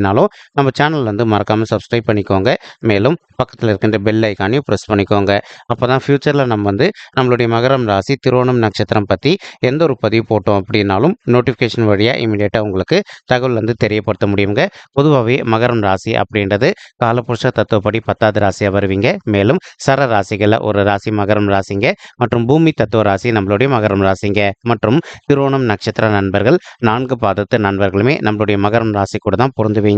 அப்படின்னாலும் நம்ம சேனல் வந்து மறக்காமல் சப்ஸ்கிரைப் பண்ணிக்கோங்க. மேலும் பக்கத்தில் இருக்கின்ற பெல் ஐக்கானையும் ப்ரெஸ் பண்ணிக்கோங்க. அப்போ தான் ஃப்யூச்சரில் நம்ம வந்து நம்மளுடைய மகரம் ராசி திருவோணம் நட்சத்திரம் பற்றி எந்த ஒரு பதிவு போட்டோம் அப்படின்னாலும் நோட்டிஃபிகேஷன் வழியாக இமீடியட்டாக உங்களுக்கு தகவல் வந்து தெரியப்படுத்த முடியுங்க. பொதுவாகவே மகரம் ராசி அப்படின்றது காலபுருஷ தத்துவப்படி பத்தாவது ராசியாக வருவீங்க. மேலும் சர ராசிகளில் ஒரு ராசி மகரம் ராசிங்க மற்றும் பூமி தத்துவ ராசி நம்மளுடைய மகரம் ராசிங்க. மற்றும் திருவோணம் நட்சத்திர நண்பர்கள் நான்கு பாதத்து நண்பர்களுமே நம்மளுடைய மகரம் ராசி கூட தான் பொருந்துவீங்க.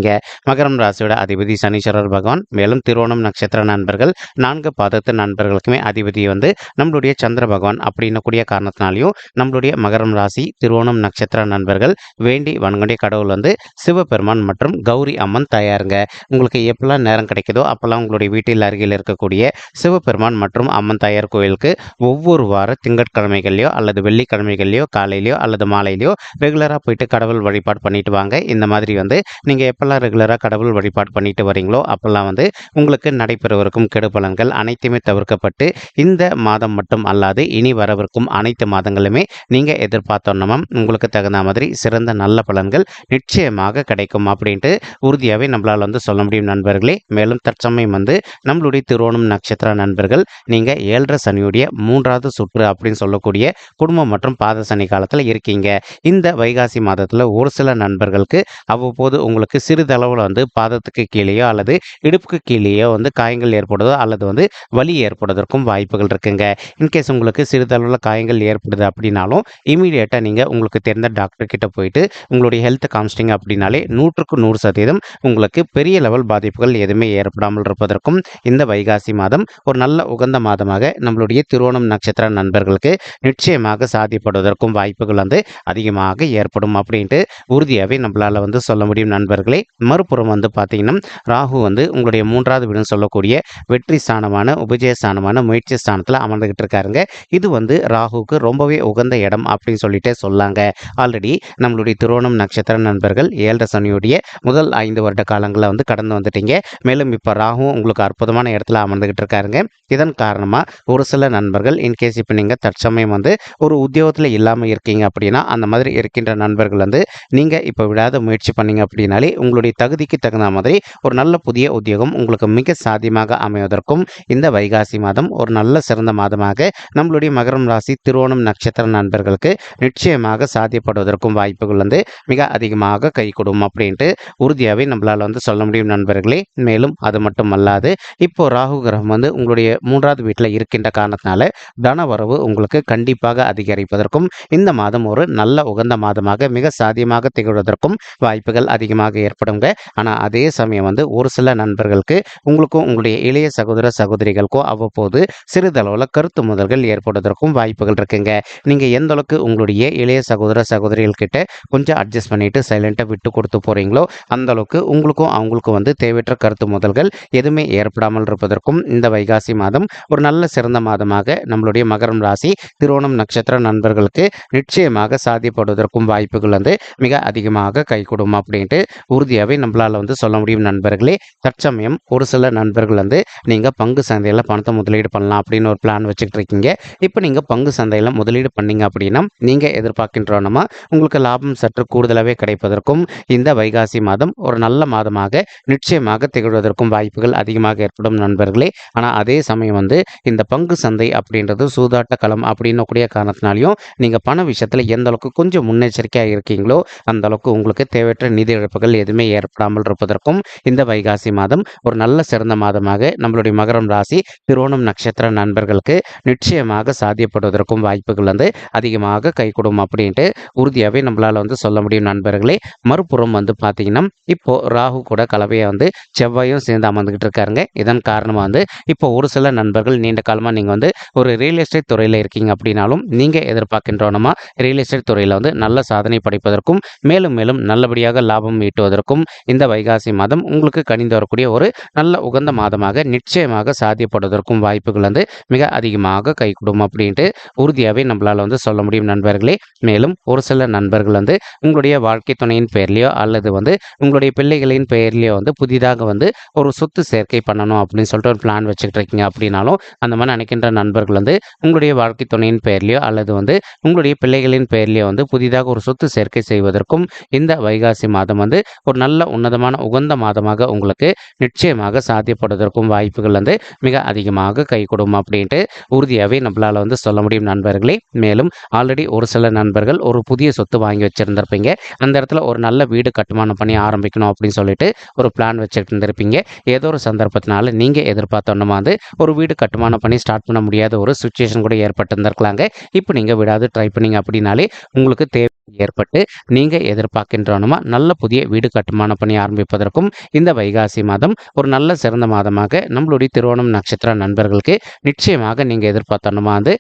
மகரம் ராசியோட அதிபதி சனீஸ்வரர் பகவான் மேலும் திருவோணம் நட்சத்திர நண்பர்கள் நான்கு பாதத்து நண்பர்களுக்குமே அதிபதி வந்து நம்மளுடைய சந்திர பகவான் அப்படின்னக்கூடிய காரணத்தினாலையும் நம்மளுடைய மகரம் ராசி திருவோணம் நட்சத்திர நண்பர்கள் வேண்டி வணங்கக்கூடிய கடவுள் வந்து சிவபெருமான் மற்றும் கௌரி அம்மன் தயாருங்க. உங்களுக்கு எப்பெல்லாம் நேரம் கிடைக்குதோ அப்போல்லாம் உங்களுடைய வீட்டில் அருகில் இருக்கக்கூடிய சிவபெருமான் மற்றும் அம்மன் தாயார் கோயிலுக்கு ஒவ்வொரு வார திங்கட்கிழமைகள்லையோ அல்லது வெள்ளிக்கிழமைகள்லையோ காலையிலையோ அல்லது மாலையிலையோ ரெகுலராக போயிட்டு கடவுள் வழிபாடு பண்ணிட்டு வாங்க. இந்த மாதிரி வந்து நீங்கள் எப்பெல்லாம் ரெகுலராக கடவுள் வழிபாடு பண்ணிட்டு வரீங்களோ அப்போல்லாம் வந்து உங்களுக்கு நடைபெறவிருக்கும் கெடு பலன்கள் அனைத்துமே தவிர்க்கப்பட்டு இந்த மாதம் மட்டும் அல்லாது இனி வரவிருக்கும் அனைத்து மாதங்களுமே நீங்கள் எதிர்பார்த்தோன்னா உங்களுக்கு தகுந்த மாதிரி சிறந்த நல்ல பலன்கள் நிச்சயமாக கிடைக்கும் அப்படின்ட்டு உறுதியாகவே நம்மளால் வந்து சொல்ல முடியும் நண்பர்களே. மேலும் தற்சமயம் வந்து நம்மளுடைய திருவோணம் நட்சத்திர நண்பர்கள் நீங்கள் ஏழரை சனியுடைய மூன்றாவது சுற்று அப்படின்னு சொல்லக்கூடிய குடும்பம் மற்றும் பாத சனி காலத்தில் இருக்கீங்க. இந்த வைகாசி மாதத்தில் ஒரு சில நண்பர்களுக்கு அவ்வப்போது உங்களுக்கு சிறிதளவில் வந்து பாதத்துக்கு கீழேயோ அல்லது இடுப்புக்கு கீழேயோ வந்து காயங்கள் ஏற்படுதோ அல்லது வந்து வலி ஏற்படுவதற்கும் வாய்ப்புகள் இருக்குங்க. இன்கேஸ் உங்களுக்கு சிறிதளவில் காயங்கள் ஏற்படுது அப்படின்னாலும் இமீடியட்டாக நீங்கள் உங்களுக்கு தெரிந்த டாக்டர் கிட்ட போயிட்டு உங்களுடைய ஹெல்த் காமிச்சிட்டிங்க அப்படின்னாலே நூற்றுக்கு நூறு சதவீதம் உங்களுக்கு பெரிய லெவல் பாதிப்புகள் எதுவுமே ஏற்படாமல் இருப்பதற்கும் இந்த வைகாசி மாதம் ஒரு நல்ல உகந்த மாதமாக நம்மளுடைய திருவோணம் நட்சத்திர நண்பர்களுக்கு நிச்சயமாக சாதிப்படுவதற்கும் வாய்ப்புகள் வந்து அதிகமாக ஏற்படும் அப்படின்ட்டு உறுதியாகவே நம்மளால் வந்து சொல்ல முடியும் நண்பர்கள். மறுபுறம் வந்து பார்த்தீங்கன்னா ராகு வந்து உங்களுடைய மூன்றாவது வீடுன்னு சொல்லக்கூடிய வெற்றி ஸ்தானமான உபஜய ஸ்தானமான முயற்சி ஸ்தானத்தில் அமர்ந்துகிட்டு இருக்காருங்க. இது வந்து ராகுவுக்கு ரொம்பவே உகந்த இடம் அப்படின்னு சொல்லிட்டு சொல்லாங்க. ஆல்ரெடி நம்மளுடைய திருவோணம் நட்சத்திர நண்பர்கள் ஏழரை சனியுடைய முதல் ஐந்து வருட காலங்களில் வந்து கடந்து வந்துட்டீங்க. மேலும் இப்போ ராகு உங்களுக்கு அற்புதமான இடத்துல அமர்ந்துகிட்டு இருக்காருங்க. இதன் காரணமாக ஒரு சில நண்பர்கள் இன்கேஸ் இப்போ நீங்கள் தற்சமயம் வந்து ஒரு உத்தியோகத்தில் இல்லாமல் இருக்கீங்க அப்படின்னா அந்த மாதிரி இருக்கின்ற நண்பர்கள் வந்து நீங்கள் இப்போ விடாத முயற்சி பண்ணீங்க அப்படின்னாலே உங்களுடைய தகுதிக்கு தகுந்த மாதிரி ஒரு நல்ல புதிய உத்தியோகம் உங்களுக்கு மிக சாத்தியமாக அமைவதற்கும் இந்த வைகாசி மாதம் ஒரு நல்ல சிறந்த மாதமாக நம்மளுடைய மகரம் ராசி திருவோணம் நட்சத்திர நண்பர்களுக்கு நிச்சயமாக சாத்தியப்படுவதற்கும் வாய்ப்புகள் வந்து மிக அதிகமாக கை கொடுக்கும் அப்படின்ட்டு உறுதியாகவே நம்மளால் வந்து சொல்ல முடியும் நண்பர்களே. மேலும் அது மட்டும் அல்லாது இப்போ ராகு கிரகம் வந்து உங்களுடைய மூன்றாவது வீட்டில் இருக்கின்ற காரணத்தினால தன வரவு உங்களுக்கு கண்டிப்பாக அதிகரிப்பதற்கும் இந்த மாதம் ஒரு நல்ல உகந்த மாதமாக மிக சாத்தியமாக திகழ்வதற்கும் வாய்ப்புகள் அதிகமாக ஏற்படுங்க. ஆனால் அதே சமயம் வந்து ஒரு சில நண்பர்களுக்கு உங்களுக்கும் உங்களுடைய இளைய சகோதர சகோதரிகளுக்கும் அவ்வப்போது சிறிதளவில் கருத்து முதல்கள் ஏற்படுவதற்கும் வாய்ப்புகள் இருக்குங்க. நீங்கள் எந்த அளவுக்கு உங்களுடைய இளைய சகோதர சகோதரிகள்கிட்ட கொஞ்சம் அட்ஜஸ்ட் பண்ணிட்டு சைலண்ட்டாக விட்டு கொடுத்து போகிறீங்களோ அந்த அளவுக்கு உங்களுக்கும் அவங்களுக்கும் வந்து தேவையற்ற கருத்து முதல்கள் எதுவுமே ஏற்படாமல் இருப்பதற்கும் இந்த வைகாசி மாதம் ஒரு நல்ல சிறந்த மாதமாக நம்மளுடைய மகரம் ராசி திருவோணம் நட்சத்திர நண்பர்களுக்கு நிச்சயமாக சாதிப்படுவதற்கும் வாய்ப்புகள் வந்து மிக அதிகமாக கைகூடும் அப்படின்ட்டு உறுதியாகவே நம்மளால் வந்து சொல்ல முடியும் நண்பர்களே. தற்சமயம் ஒரு சில நண்பர்கள் வந்து நீங்கள் பங்கு சந்தையில் பணத்தை முதலீடு பண்ணலாம் அப்படின்னு ஒரு பிளான் வச்சுக்கிட்டு இருக்கீங்க. இப்போ நீங்கள் பங்கு சந்தையில் முதலீடு பண்ணீங்க அப்படின்னா நீங்கள் எதிர்பார்க்கின்றோன்னா உங்களுக்கு லாபம் சற்று கூடுதலாகவே கிடைப்பதற்கும் இந்த வைகாசி மாதம் ஒரு நல்ல மாதமாக நிச்சயமாக திகழ்வதற்கும் வாய்ப்புகள் அதிகமாக ஏற்படும் நண்பர்களே. ஆனால் அதே சமயம் வந்து இந்த பங்கு சந்தை அப்படின்றது சூதாட்ட களம் அப்படின்னு கூடிய காரணத்தினாலையும் நீங்கள் பண விஷயத்தில் எந்த அளவுக்கு கொஞ்சம் முன்னெச்சரிக்கையாக இருக்கீங்களோ அந்த அளவுக்கு உங்களுக்கு தேவையற்ற நிதி இழப்புகள் எதுவும் ஏற்படாமல் இருப்பதற்கும் இந்த வைகாசி மாதம் ஒரு நல்ல சிறந்த மாதமாக நம்மளுடைய மகரம் ராசி திருவோணம் நட்சத்திர நண்பர்களுக்கு நிச்சயமாக சாத்தியப்படுவதற்கும் வாய்ப்புகள் வந்து அதிகமாக கைகூடும் அப்படின்ட்டு உறுதியாகவே நம்மளால் வந்து சொல்ல முடியும் நண்பர்களே. மறுபுறம் வந்து பார்த்தீங்கன்னா இப்போ ராகு கூட கலவையை வந்து செவ்வாயும் சேர்ந்து அமர்ந்துக்கிட்டு இருக்காருங்க. இதன் காரணமாக வந்து இப்போ ஒரு சில நண்பர்கள் நீண்ட காலமாக நீங்கள் வந்து ஒரு ரியல் எஸ்டேட் துறையில் இருக்கீங்க அப்படின்னாலும் நீங்கள் எதிர்பார்க்கின்றோனமா ரியல் எஸ்டேட் துறையில் வந்து நல்ல சாதனை படைப்பதற்கும் மேலும் மேலும் நல்லபடியாக லாபம் ஈட்டுவதற்கும் இருக்கும் இந்த வைகாசி மாதம் உங்களுக்கு கணிந்து வரக்கூடிய ஒரு நல்ல உகந்த மாதமாக நிச்சயமாக சாத்தியப்படுவதற்கும் வாய்ப்புகள் வந்து மிக அதிகமாக கைகூடும் அப்படின்ட்டு உறுதியாகவே நம்மளால் வந்து சொல்ல முடியும் நண்பர்களே. மேலும் ஒரு சில நண்பர்கள் வந்து உங்களுடைய வாழ்க்கை துணையின் பெயர்லையோ அல்லது வந்து உங்களுடைய பிள்ளைகளின் பெயர்லையோ வந்து புதிதாக வந்து ஒரு சொத்து சேர்க்கை பண்ணணும் அப்படின்னு சொல்லிட்டு ஒரு பிளான் வச்சுக்கிட்டு இருக்கீங்க அப்படின்னாலும் அந்த மாதிரி நினைக்கின்ற நண்பர்கள் வந்து உங்களுடைய வாழ்க்கை துணையின் பெயர்லையோ அல்லது வந்து உங்களுடைய பிள்ளைகளின் பெயர்லையோ வந்து புதிதாக ஒரு சொத்து சேர்க்கை செய்வதற்கும் இந்த வைகாசி மாதம் வந்து ஒரு நல்ல உன்னதமான உகந்த மாதமாக உங்களுக்கு நிச்சயமாக சாத்தியப்படுவதற்கும் வாய்ப்புகள் வந்து மிக அதிகமாக கைகூடும் அப்படின்ட்டு உறுதியாகவே நம்மளால் வந்து சொல்ல முடியும் நண்பர்களே. மேலும் ஆல்ரெடி ஒரு சில நண்பர்கள் ஒரு புதிய சொத்து வாங்கி வச்சுருந்துருப்பீங்க. அந்த இடத்துல ஒரு நல்ல வீடு கட்டுமானம் பண்ணி ஆரம்பிக்கணும் அப்படின்னு சொல்லிட்டு ஒரு பிளான் வச்சுட்டு இருந்திருப்பீங்க ஏதோ ஒரு சந்தர்ப்பத்தினால நீங்கள் எதிர்பார்த்தோன்னா வந்து ஒரு வீடு கட்டுமானம் பண்ணி ஸ்டார்ட் பண்ண முடியாத ஒரு சுச்சுவேஷன் கூட ஏற்பட்டு இருந்திருக்கலாங்க இப்போ நீங்கள் விடாது ட்ரை பண்ணிங்க அப்படின்னாலே உங்களுக்கு தேவை ஏற்பட்டு நீங்கள் எதிர்பார்க்கின்றனமா நல்ல புதிய வீடு கட்டுமான பணி ஆரம்பிப்பதற்கும் இந்த வைகாசி மாதம் ஒரு நல்ல சிறந்த மாதமாக நம்மளுடைய திருவோணம் நட்சத்திர நண்பர்களுக்கு நிச்சயமாக நீங்கள் எதிர்பார்த்தணுமா வந்து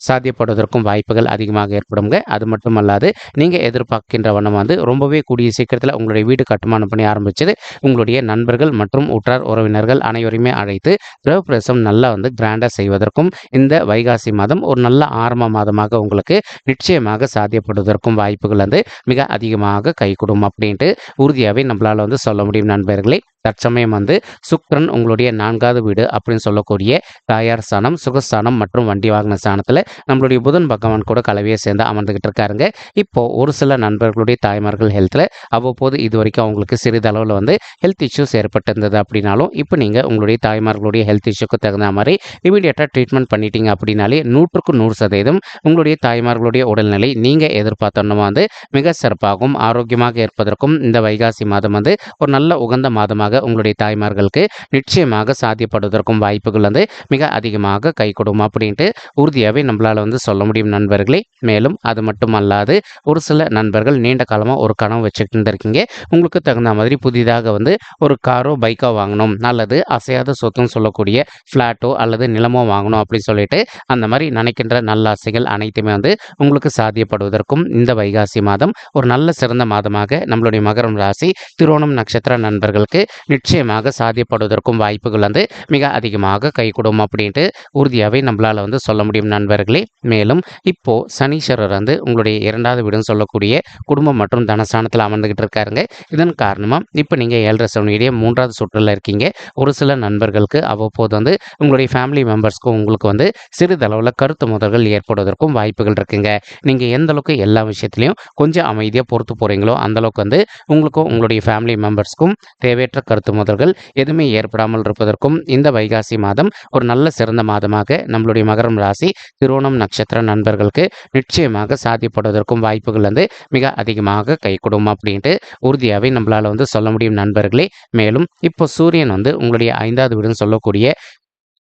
சாத்தியப்படுவதற்கும் வாய்ப்புகள் அதிகமாக ஏற்படுங்க அது மட்டும் அல்லாது நீங்கள் எதிர்பார்க்கின்ற வண்ணம் வந்து ரொம்பவே கூடிய சீக்கிரத்தில் உங்களுடைய வீடு கட்டுமானம் பண்ணி ஆரம்பிச்சது உங்களுடைய நண்பர்கள் மற்றும் உற்றார் உறவினர்கள் அனைவரையுமே அழைத்து கிரகப்பிரவேசம் நல்லா வந்து கிராண்டாக செய்வதற்கும் இந்த வைகாசி மாதம் ஒரு நல்ல ஆரம்ப மாதமாக உங்களுக்கு நிச்சயமாக சாத்தியப்படுவதற்கும் வாய்ப்புகள் வந்து மிக அதிகமாக கைகூடும் அப்படின்ட்டு உறுதியாகவே நம்மளால் வந்து சொல்ல முடியும் நண்பர்களே. தற்சமயம் வந்து சுக்ரன் உங்களுடைய நான்காவது வீடு அப்படின்னு சொல்லக்கூடிய தாயார் ஸ்தானம் சுகஸ்தானம் மற்றும் வண்டி வாகன ஸ்தானத்தில் நம்மளுடைய புதன் பகவான் கூட கலவையை சேர்ந்து அமர்ந்துகிட்டு இருக்காருங்க. இப்போ ஒரு சில நண்பர்களுடைய தாய்மார்கள் ஹெல்த்தில் அவ்வப்போது இது வரைக்கும் அவங்களுக்கு சிறிதளவில் வந்து ஹெல்த் இஷ்யூஸ் ஏற்பட்டிருந்தது அப்படின்னாலும் இப்போ நீங்கள் உங்களுடைய தாய்மார்களுடைய ஹெல்த் இஷ்யூக்கு தகுந்த மாதிரி இமீடியட்டாக ட்ரீட்மெண்ட் பண்ணிட்டீங்க அப்படின்னாலே நூற்றுக்கு நூறு சதவீதம் உங்களுடைய தாய்மார்களுடைய உடல்நிலை நீங்கள் எதிர்பார்த்தோன்னா வந்து மிக சிறப்பாகவும் ஆரோக்கியமாக இருப்பதற்கும் இந்த வைகாசி மாதம் வந்து ஒரு நல்ல உகந்த மாதமாக உங்களுடைய தாய்மார்களுக்கு நிச்சயமாக சாத்தியப்படுவதற்கும் வாய்ப்புகள் வந்து மிக அதிகமாக கைகொடும் அப்படின்ட்டு உறுதியாகவே நம்மளால் வந்து சொல்ல முடியும் நண்பர்களே. மேலும் அது மட்டும் அல்லாது ஒரு சில நண்பர்கள் நீண்ட காலமாக ஒரு கனவு வச்சுக்கிட்டு இருந்திருக்கீங்க. உங்களுக்கு தகுந்த மாதிரி புதிதாக வந்து ஒரு காரோ பைக்கோ வாங்கணும் அல்லது அசையாத சொத்துன்னு சொல்லக்கூடிய ஃப்ளாட்டோ அல்லது நிலமோ வாங்கணும் அப்படின்னு சொல்லிட்டு அந்த மாதிரி நினைக்கின்ற நல்ல ஆசைகள் அனைத்துமே வந்து உங்களுக்கு சாத்தியப்படுவதற்கும் இந்த வைகாசி மாதம் ஒரு நல்ல சிறந்த மாதமாக நம்மளுடைய மகரம் ராசி திருவோணம் நட்சத்திர நண்பர்களுக்கு நிச்சயமாக சாத்தியப்படுவதற்கும் வாய்ப்புகள் வந்து மிக அதிகமாக கைகூடும் அப்படின்ட்டு உறுதியாகவே நம்மளால் வந்து சொல்ல முடியும் நண்பர்களே. மேலும் இப்போ சனீஸ்வரர் வந்து உங்களுடைய இரண்டாவது வீடுன்னு சொல்லக்கூடிய குடும்பம் மற்றும் தனஸ்தானத்தில் அமர்ந்துகிட்டு இருக்காருங்க. இதன் காரணமாக இப்போ நீங்கள் ஏழரை சவுனியுடைய மூன்றாவது சுற்றில் இருக்கீங்க. ஒரு சில நண்பர்களுக்கு அவ்வப்போது வந்து உங்களுடைய ஃபேமிலி மெம்பர்ஸ்க்கும் உங்களுக்கு வந்து சிறிதளவில் கருத்து முதல்கள் ஏற்படுவதற்கும் வாய்ப்புகள் இருக்குங்க. நீங்கள் எந்த அளவுக்கு எல்லா விஷயத்துலையும் கொஞ்சம் அமைதியாக பொறுத்து போகிறீங்களோ அந்தளவுக்கு வந்து உங்களுக்கும் உங்களுடைய ஃபேமிலி மெம்பர்ஸ்க்கும் தேவையற்ற கருத்து முதல்கள் எதுவுமே ஏற்படாமல் இருப்பதற்கும் இந்த வைகாசி மாதம் ஒரு நல்ல சிறந்த மாதமாக நம்மளுடைய மகரம் ராசி திருவோணம் நட்சத்திர நண்பர்களுக்கு நிச்சயமாக சாத்தியப்படுவதற்கும் வாய்ப்புகள் வந்து மிக அதிகமாக கைகூடும் அப்படின்ட்டு உறுதியாகவே நம்மளால் வந்து சொல்ல முடியும் நண்பர்களே. மேலும் இப்போ சூரியன் வந்து உங்களுடைய ஐந்தாவது வீடுன்னு சொல்லக்கூடிய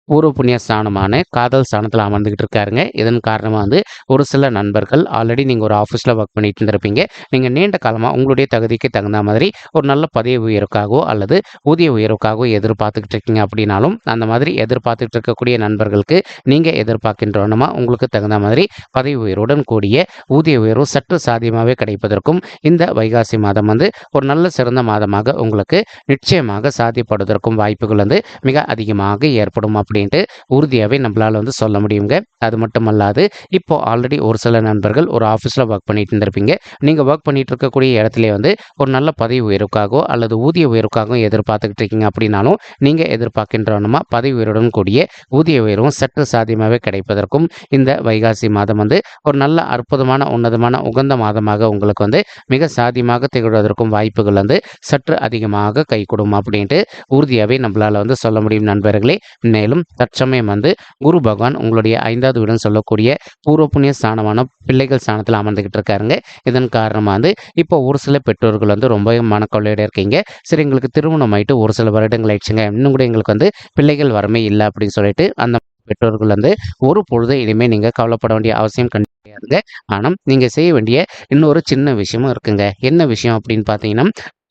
பூர்வ புண்ணிய ஸ்தானமான காதல் ஸ்தானத்தில் அமர்ந்துக்கிட்டு இருக்காருங்க இதன் காரணமாக வந்து ஒரு சில நண்பர்கள் ஆல்ரெடி நீங்கள் ஒரு ஆஃபீஸில் ஒர்க் பண்ணிட்டு இருந்திருப்பீங்க. நீங்கள் நீண்ட காலமாக உங்களுடைய தகுதிக்கு தகுந்த மாதிரி ஒரு நல்ல பதவி உயர்வுக்காகவோ அல்லது ஊதிய உயர்வுக்காகவோ எதிர்பார்த்துக்கிட்டு இருக்கீங்க அப்படின்னாலும் அந்த மாதிரி எதிர்பார்த்துக்கிட்டு இருக்கக்கூடிய நண்பர்களுக்கு நீங்கள் எதிர்பார்க்கின்றோன்னா உங்களுக்கு தகுந்த மாதிரி பதவி உயர்வுடன் கூடிய ஊதிய உயர்வு சற்று சாத்தியமாகவே கிடைப்பதற்கும் இந்த வைகாசி மாதம் வந்து ஒரு நல்ல சிறந்த மாதமாக உங்களுக்கு நிச்சயமாக சாத்தியப்படுவதற்கும் வாய்ப்புகள் வந்து மிக அதிகமாக ஏற்படும் அப்படின்ட்டு உறுதியாகவே நம்மளால் வந்து சொல்ல முடியுங்க. அது மட்டும் அல்லாது இப்போ ஆல்ரெடி ஒரு சில நண்பர்கள் ஒரு ஆஃபீஸில் ஒர்க் பண்ணிட்டு இருந்திருப்பீங்க. நீங்கள் ஒர்க் பண்ணிட்டு இருக்கக்கூடிய இடத்துல வந்து ஒரு நல்ல பதவி உயர்வுக்காகவோ அல்லது ஊதிய உயர்வுக்காகவும் எதிர்பார்த்துக்கிட்டு இருக்கீங்க அப்படின்னாலும் நீங்கள் எதிர்பார்க்கின்றனமா பதவி உயர்வுடன் கூடிய ஊதிய உயர்வும் சற்று சாத்தியமாகவே கிடைப்பதற்கும் இந்த வைகாசி மாதம் வந்து ஒரு நல்ல அற்புதமான உன்னதமான உகந்த மாதமாக உங்களுக்கு வந்து மிக சாத்தியமாக திகழ்வதற்கும் வாய்ப்புகள் வந்து சற்று அதிகமாக கைகூடும் அப்படின்ட்டு உறுதியாகவே நம்மளால் வந்து சொல்ல முடியும் நண்பர்களே. மேலும் தற்சமயம் வந்து குரு பகவான் உங்களுடைய ஐந்தாவது வீடுன்னு சொல்லக்கூடிய பூர்வ புண்ணிய ஸ்தானமான பிள்ளைகள் ஸ்தானத்தில் அமர்ந்துக்கிட்டு இருக்காருங்க. இதன் காரணமாக வந்து இப்போ ஒரு சில பெற்றோர்கள் வந்து ரொம்ப மனக்கவலையோட இருக்கீங்க. சரி எங்களுக்கு திருமணம் ஆயிட்டு ஒரு சில வருடங்கள் ஆயிடுச்சுங்க. இன்னும் கூட எங்களுக்கு வந்து பிள்ளைகள் வரமே இல்லை அப்படின்னு சொல்லிட்டு அந்த பெற்றோர்கள் வந்து ஒரு பொழுது இனிமேல் நீங்கள் கவலைப்பட வேண்டிய அவசியம் கிடையாதுங்க ஆனால் நீங்கள் செய்ய வேண்டிய இன்னொரு சின்ன விஷயமும் இருக்குங்க. என்ன விஷயம் அப்படின்னு பார்த்தீங்கன்னா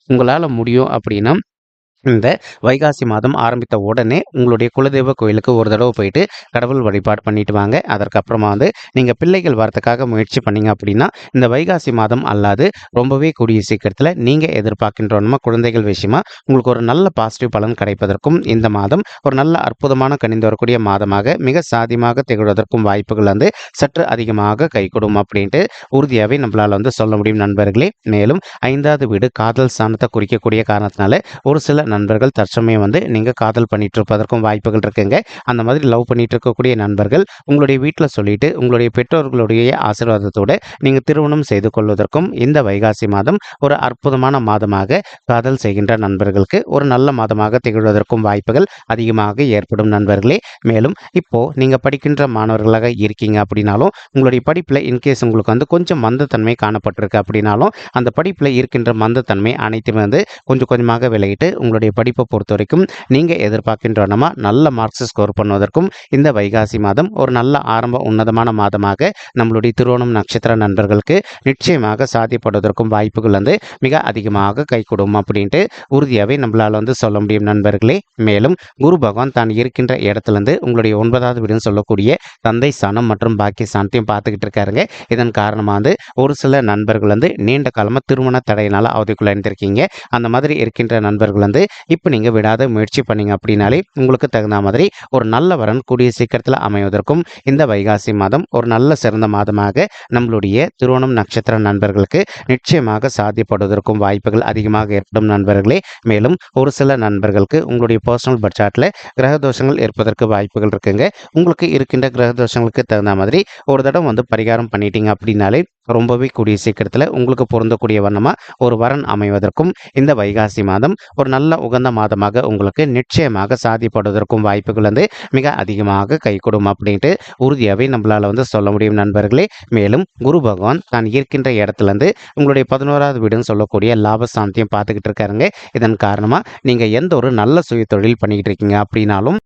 உங்களால் முடியும் அப்படின்னா இந்த வைகாசி மாதம் ஆரம்பித்த உடனே உங்களுடைய குலதெய்வ கோயிலுக்கு ஒரு தடவை போயிட்டு கடவுள் வழிபாடு பண்ணிட்டு வாங்க. அதற்கப்புறமா வந்து நீங்கள் பிள்ளைகள் வரத்துக்காக முயற்சி பண்ணீங்க அப்படின்னா இந்த வைகாசி மாதம் அல்லாது ரொம்பவே கூடிய சீக்கிரத்தில் நீங்கள் எதிர்பார்க்கின்றோன்னா குழந்தைகள் விஷயமா உங்களுக்கு ஒரு நல்ல பாசிட்டிவ் பலன் கிடைப்பதற்கும் இந்த மாதம் ஒரு நல்ல அற்புதமான கணிந்து வரக்கூடிய மாதமாக மிக சாதியமாக திகழ்வதற்கும் வாய்ப்புகள் வந்து சற்று அதிகமாக கைகூடும் அப்படின்ட்டு உறுதியாகவே நம்மளால் வந்து சொல்ல முடியும் நண்பர்களே. மேலும் ஐந்தாவது வீடு காதல் ஸ்தானத்தை குறிக்கக்கூடிய காரணத்தினால ஒரு சில நண்பர்கள் தற்சமயம் வந்து நீங்கள் காதல் பண்ணிட்டு இருப்பதற்கும் வாய்ப்புகள் இருக்குங்க. அந்த மாதிரி லவ் பண்ணிட்டு இருக்கக்கூடிய நண்பர்கள் உங்களுடைய வீட்டில் சொல்லிட்டு உங்களுடைய பெற்றோர்களுடைய ஆசீர்வாதத்தோடு நீங்கள் திருமணம் செய்து கொள்வதற்கும் இந்த வைகாசி மாதம் ஒரு அற்புதமான மாதமாக காதல் செய்கின்ற நண்பர்களுக்கு ஒரு நல்ல மாதமாக திகழ்வதற்கும் வாய்ப்புகள் அதிகமாக ஏற்படும் நண்பர்களே. மேலும் இப்போ நீங்கள் படிக்கின்ற மாணவர்களாக இருக்கீங்க அப்படின்னாலும் உங்களுடைய படிப்பில் இன்கேஸ் உங்களுக்கு வந்து கொஞ்சம் மந்தத்தன்மை காணப்பட்டிருக்கு அப்படின்னாலும் அந்த படிப்பில் இருக்கின்ற மந்தத்தன்மை அனைத்துமே வந்து கொஞ்சம் கொஞ்சமாக விலகிட்டு உங்களுடைய படிப்பை பொறுத்த வரைக்கும் நீங்கள் எதிர்பார்க்கின்றனமா நல்ல மார்க்ஸ் ஸ்கோர் பண்ணுவதற்கும் இந்த வைகாசி மாதம் ஒரு நல்ல ஆரம்ப உன்னதமான மாதமாக நம்மளுடைய திருவோணம் நட்சத்திர நண்பர்களுக்கு நிச்சயமாக சாத்தியப்படுவதற்கும் வாய்ப்புகள் வந்து மிக அதிகமாக கைகூடும் அப்படின்ட்டு உறுதியாகவே நம்மளால் வந்து சொல்ல முடியும் நண்பர்களே. மேலும் குரு பகவான் தான் இருக்கின்ற இடத்துலேருந்து உங்களுடைய ஒன்பதாவது வீடுன்னு சொல்லக்கூடிய தந்தை சாணம் மற்றும் பாக்கிய சாணத்தையும் பார்த்துக்கிட்டு இருக்காருங்க. இதன் காரணமாக வந்து ஒரு சில நண்பர்கள் வந்து நீண்ட காலமாக திருமண தடையினால் அவதிக்குள்ள இருந்திருக்கீங்க. அந்த மாதிரி இருக்கின்ற நண்பர்கள் வந்து இப்போ நீங்கள் விடாத முயற்சி பண்ணீங்க அப்படின்னாலே உங்களுக்கு தகுந்த மாதிரி ஒரு நல்ல வரன் கூடிய சீக்கிரத்தில் அமைவதற்கும் இந்த வைகாசி மாதம் ஒரு நல்ல சிறந்த மாதமாக நம்மளுடைய திருவோணம் நட்சத்திர நண்பர்களுக்கு நிச்சயமாக சாத்தியப்படுவதற்கும் வாய்ப்புகள் அதிகமாக ஏற்படும் நண்பர்களே. மேலும் ஒரு சில நண்பர்களுக்கு உங்களுடைய பர்சனல் பட்ஜெட்டில் கிரக தோஷங்கள் ஏற்பதற்கு வாய்ப்புகள் இருக்குங்க. உங்களுக்கு இருக்கின்ற கிரக தோஷங்களுக்கு தகுந்த மாதிரி ஒரு தடவை வந்து பரிகாரம் பண்ணிட்டீங்க அப்படின்னாலே ரொம்பவே கூடிய சீக்கிரத்தில் உங்களுக்கு பொருந்தக்கூடிய வண்ணமாக ஒரு வரன் அமைவதற்கும் இந்த வைகாசி மாதம் ஒரு நல்ல உகந்த மாதமாக உங்களுக்கு நிச்சயமாக சாதிப்படுவதற்கும் வாய்ப்புகள் வந்து மிக அதிகமாக கைகூடும் அப்படின்ட்டு உறுதியாகவே நம்மளால் வந்து சொல்ல முடியும் நண்பர்களே. மேலும் குரு பகவான் தான் இருக்கின்ற இடத்துலேருந்து உங்களுடைய பதினோராவது வீடுன்னு சொல்லக்கூடிய லாபஸ்தானத்தையும் பார்த்துக்கிட்டு இருக்காருங்க. இதன் காரணமாக நீங்கள் எந்த ஒரு நல்ல சுய தொழில் பண்ணிக்கிட்டு இருக்கீங்க அப்படின்னாலும்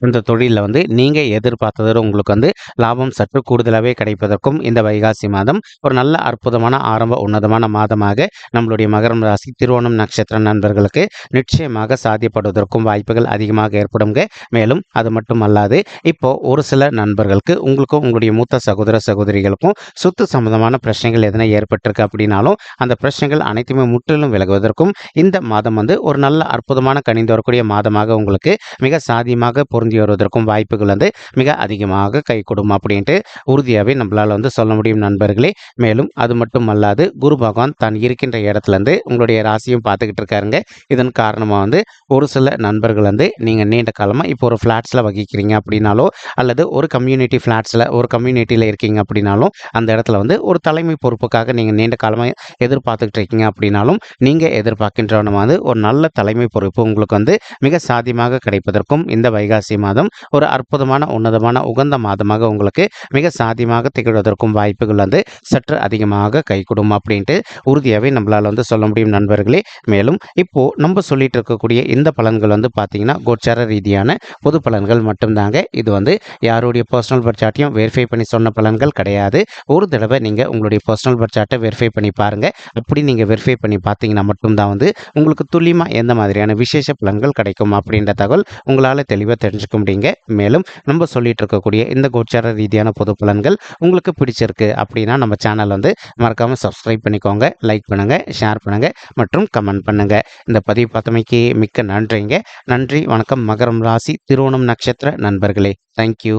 இந்த தொழிலில் வந்து நீங்கள் எதிர்பார்த்ததோட உங்களுக்கு வந்து லாபம் சற்று கூடுதலாகவே கிடைப்பதற்கும் இந்த வைகாசி மாதம் ஒரு நல்ல அற்புதமான ஆரம்ப உன்னதமான மாதமாக நம்மளுடைய மகரம் ராசி திருவோணம் நட்சத்திர நண்பர்களுக்கு நிச்சயமாக சாத்தியப்படுவதற்கும் வாய்ப்புகள் அதிகமாக ஏற்படுங்க மேலும் அது மட்டும் அல்லாது இப்போ ஒரு சில நண்பர்களுக்கு உங்களுக்கும் உங்களுடைய மூத்த சகோதர சகோதரிகளுக்கும் சொத்து சம்பந்தமான பிரச்சனைகள் எதனா ஏற்பட்டிருக்கு அப்படின்னாலும் அந்த பிரச்சனைகள் அனைத்துமே முற்றிலும் விலகுவதற்கும் இந்த மாதம் வந்து ஒரு நல்ல அற்புதமான கணிந்து வரக்கூடிய மாதமாக உங்களுக்கு மிக சாதியமாக பொருந்த வருவதற்கும் வாய்ப்புகள் வந்து மிக அதிகமாக கை அப்படின்ட்டு உறுதியாகவே நம்மளால் வந்து சொல்ல முடியும் நண்பர்களே. மேலும் அது மட்டும் அல்லாது குரு பகவான் தான் இருக்கின்ற இடத்துலேருந்து உங்களுடைய ராசியும் பார்த்துக்கிட்டு இருக்காருங்க. இதன் காரணமாக வந்து ஒரு சில நண்பர்கள் வந்து நீங்கள் நீண்ட காலமாக இப்போ ஒரு ஃப்ளாட்ஸில் வகிக்கிறீங்க அப்படின்னாலோ அல்லது ஒரு கம்யூனிட்டி ஃப்ளாட்ஸில் ஒரு கம்யூனிட்டியில் இருக்கீங்க அப்படின்னாலும் அந்த இடத்துல வந்து ஒரு தலைமை பொறுப்புக்காக நீங்கள் நீண்ட காலமாக எதிர்பார்த்துக்கிட்டு இருக்கீங்க அப்படின்னாலும் நீங்கள் எதிர்பார்க்கின்றவன வந்து ஒரு நல்ல தலைமை பொறுப்பு உங்களுக்கு வந்து மிக சாத்தியமாக கிடைப்பதற்கும் இந்த வைகாசி மாதம் ஒரு அற்புதமான உன்னதமான உகந்த மாதமாக உங்களுக்கு மிக சாத்தியமாக திகழ்வதற்கும் வாய்ப்புகள் வந்து சற்று அதிகமாக கைகூடும் அப்படின்ட்டு உறுதியாகவே நம்மளால் வந்து சொல்ல முடியும் நண்பர்களே. மேலும் இப்போது நம்ம சொல்லிட்டு இருக்கக்கூடிய இந்த பலன்கள் வந்து பார்த்தீங்கன்னா கோச்சார ரீதியான பொது பலன்கள் மட்டும்தாங்க. இது வந்து யாருடைய பர்சனல் பட்சாட்டையும் வெரிஃபை பண்ணி சொன்ன பலன்கள் கிடையாது. ஒரு தடவை நீங்கள் உங்களுடைய பர்சனல் பட்சாட்டை வெரிஃபை பண்ணி பாருங்கள் அப்படி நீங்கள் வெரிஃபை பண்ணி பார்த்தீங்கன்னா மட்டும்தான் வந்து உங்களுக்கு துல்லியமாக எந்த மாதிரியான விசேஷ பலன்கள் கிடைக்கும் அப்படின்ற தகவல் உங்களால் தெளிவாக தெரிஞ்சுக்க முடியுங்க மேலும் நம்ம சொல்லிட்டு இருக்கக்கூடிய இந்த கோச்சார ரீதியான பொது பலன்கள் உங்களுக்கு பிடிச்சிருக்கு அப்படின்னா நம்ம சேனல் வந்து மறக்காமல் சப்ஸ்கிரைப் பண்ணிக்கோங்க லைக் பண்ணுங்கள் ஷேர் பண்ணுங்கள் மற்றும் கமெண்ட் பண்ணுங்கள் இந்த பதிவு பார்த்தமைக்கு மிக்க நன்றிங்க. நன்றி வணக்கம். மகரம் ராசி திருவோணம் நட்சத்திர நண்பர்களே. தேங்க்யூ